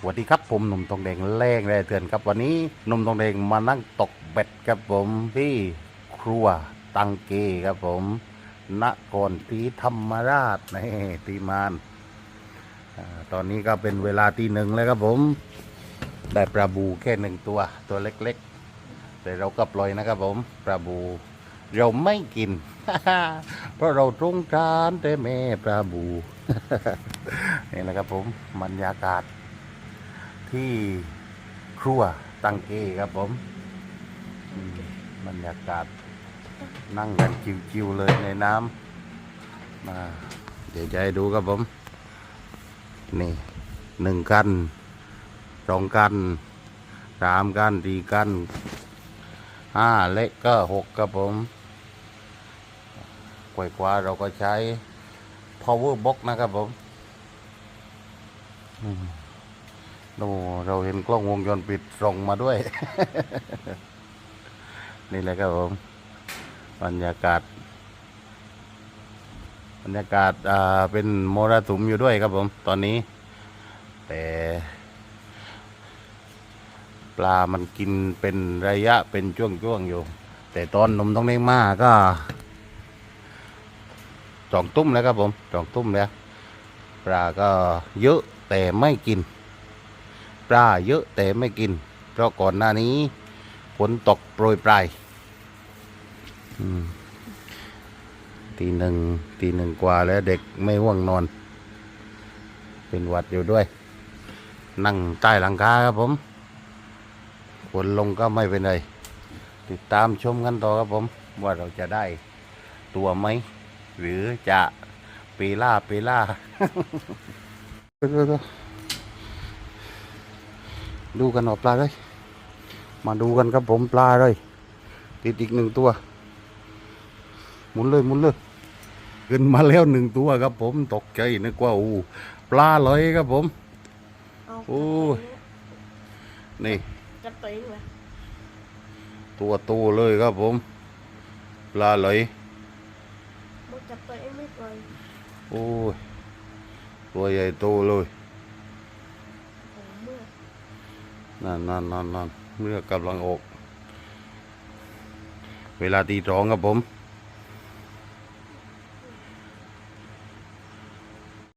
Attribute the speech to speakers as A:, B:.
A: สวัสดีครับผมหนุ่มตองแดงแรงแร่เถื่อนครับวันนี้หนุ่มตองแดงมานั่งตกเบ็ดครับผมที่ครัวตังเกครับผมนครศรีธรรมราชนี่ตีมานตอนนี้ก็เป็นเวลาตีหนึ่งแล้วครับผม ได้ปลาบูแค่หนึ่งตัว ตัวเล็กๆ แต่เราก็ปล่อยนะครับผมปลาบูเราไม่กิน เพราะเราตรงการแต่แม่ปลาบูนี่นะครับผมบรรยากาศ ที่ครัวตังเอครับผมอืมบรรยากาศนั่งกันจิวๆเลยในน้ำมาเดี๋ยวจะให้ดูครับผม นี่หนึ่งกันสองกันสามกันสี่กันห้าเล็กก็หกครับผมกวยกว่าเราก็ใช้ power box นะครับผม อืม โน่เราเห็นกล้องวงจรปิดส่งมาด้วย นี่แหละครับผมบรรยากาศ บรรยากาศอ่าเป็นมรสุมอยู่ด้วยครับผม ตอนนี้ แต่ปลามันกินเป็นระยะเป็นช่วงๆอยู่ แต่ตอนนมต้องเล่งมากก็สองตุ้มแล้วครับผมสองตุ้มแล้วปลาก็เยอะแต่ไม่กิน ปลาเยอะแต่ไม่กิน เพราะก่อนหน้านี้ฝนตกโปรยปลายตีหนึ่งตีหนึ่งกว่าแล้วเด็กไม่ห่วงนอน เป็นวัดอยู่ด้วย นั่งใต้หลังคาครับผมฝนลงก็ไม่เป็นไรติดตามชมกันต่อครับผม ว่าเราจะได้ตัวไหม หรือจะปีล่าปีล่า ดูกันหน่อปลาเลยมาดูกันครับผมปลาเลยติดอีกหนึ่งตัว หมุนเลยหมุนเลยขึ้นมาแล้วหนึ่งตัวครับผมตกใจนึกว่าอู้ปลาเลยครับผม
B: เอา
A: โอ้ยนี่
B: จับตัวเองเลย
A: ตัวโตเลยครับผม ปลาไหล
B: บอกจับตัวเองไม่ปล่อย
A: โอ้ยตัวใหญ่โตเลย
B: โอ้เมื่อ
A: นั่นนั่นนั่นนั่นเมื่อกำลังอก เวลาตีร้องครับผม